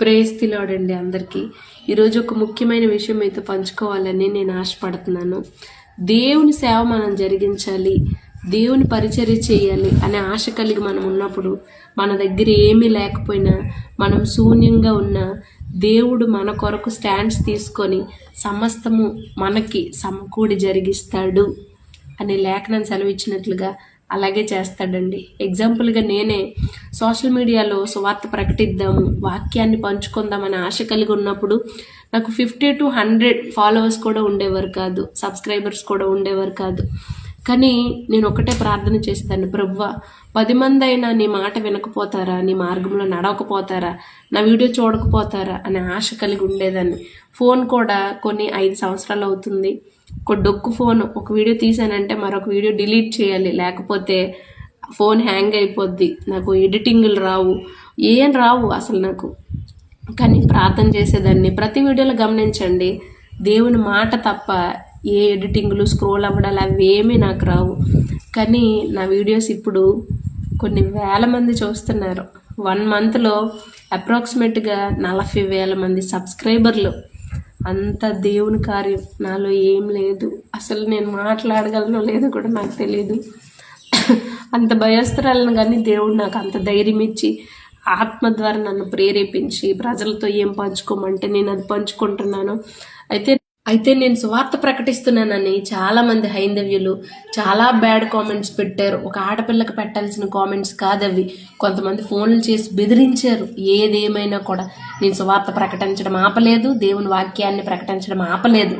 ప్రేస్తిలాడండి అందరికీ. ఈరోజు ఒక ముఖ్యమైన విషయం మీతో పంచుకోవాలని నేను ఆశపడుతున్నాను. దేవుని సేవ మనం జరిగించాలి దేవుని పరిచర్య చేయాలి అనే ఆశ కలిగి మనం ఉన్నప్పుడు మన దగ్గర ఏమీ లేకపోయినా మనం శూన్యంగా ఉన్న దేవుడు మన కొరకు స్టాండ్స్ తీసుకొని సమస్తము మనకి సమకూడి జరిగిస్తాడు అనే లేఖనం సెలవిచ్చినట్లుగా అలాగే చేస్తాడండి. ఎగ్జాంపుల్గా నేనే సోషల్ మీడియాలో సువార్త ప్రకటిద్దాము వాక్యాన్ని పంచుకుందామని ఆశ కలిగి ఉన్నప్పుడు నాకు ఫిఫ్టీ టు హండ్రెడ్ ఫాలోవర్స్ కూడా ఉండేవారు కాదు సబ్స్క్రైబర్స్ కూడా ఉండేవారు కాదు. కానీ నేను ఒకటే ప్రార్థన చేస్తాను ప్రవ్వ పది మంది అయినా నీ మాట వినకపోతారా? నీ మార్గంలో నడవకపోతారా? నా వీడియో చూడకపోతారా? అనే ఆశ కలిగి ఉండేదాన్ని. ఫోన్ కూడా కొన్ని ఐదు సంవత్సరాలు అవుతుంది. ఒక డొక్కు ఫోన్. ఒక వీడియో తీసానంటే మరొక వీడియో డిలీట్ చేయాలి. లేకపోతే ఫోన్ హ్యాంగ్ అయిపోద్ది. నాకు ఎడిటింగ్లు రావు. ఏం రావు అసలు నాకు. కానీ ప్రార్థన చేసేదాన్ని. ప్రతి వీడియోలో గమనించండి. దేవుని మాట తప్ప ఏ ఎడిటింగ్లు స్క్రోల్ అవ్వడాలు అవేమీ నాకు రావు. కానీ నా వీడియోస్ ఇప్పుడు కొన్ని వేల మంది చూస్తున్నారు. వన్ మంత్లో అప్రాక్సిమేట్గా నలభై వేల మంది సబ్స్క్రైబర్లు. అంత దేవుని కార్యం. నాలో ఏం లేదు. అసలు నేను మాట్లాడగలను లేదో కూడా నాకు తెలియదు అంత భయస్తురాలను కానీ దేవుడు నాకు అంత ధైర్యం ఇచ్చి ఆత్మ ద్వారా నన్ను ప్రేరేపించి ప్రజలతో ఏం పంచుకోమంటే నేను అది పంచుకుంటున్నాను. అయితే అయితే నేను సువార్త ప్రకటిస్తున్నానని చాలా మంది హైందవ్యులు చాలా బ్యాడ్ కామెంట్స్ పెట్టారు. ఒక ఆడపిల్లకి పెట్టాల్సిన కామెంట్స్ కాదవి. కొంతమంది ఫోన్లు చేసి బెదిరించారు. ఏదేమైనా కూడా. నేను సువార్త ప్రకటించడం ఆపలేదు. దేవుని వాక్యాన్ని ప్రకటించడం ఆపలేదు.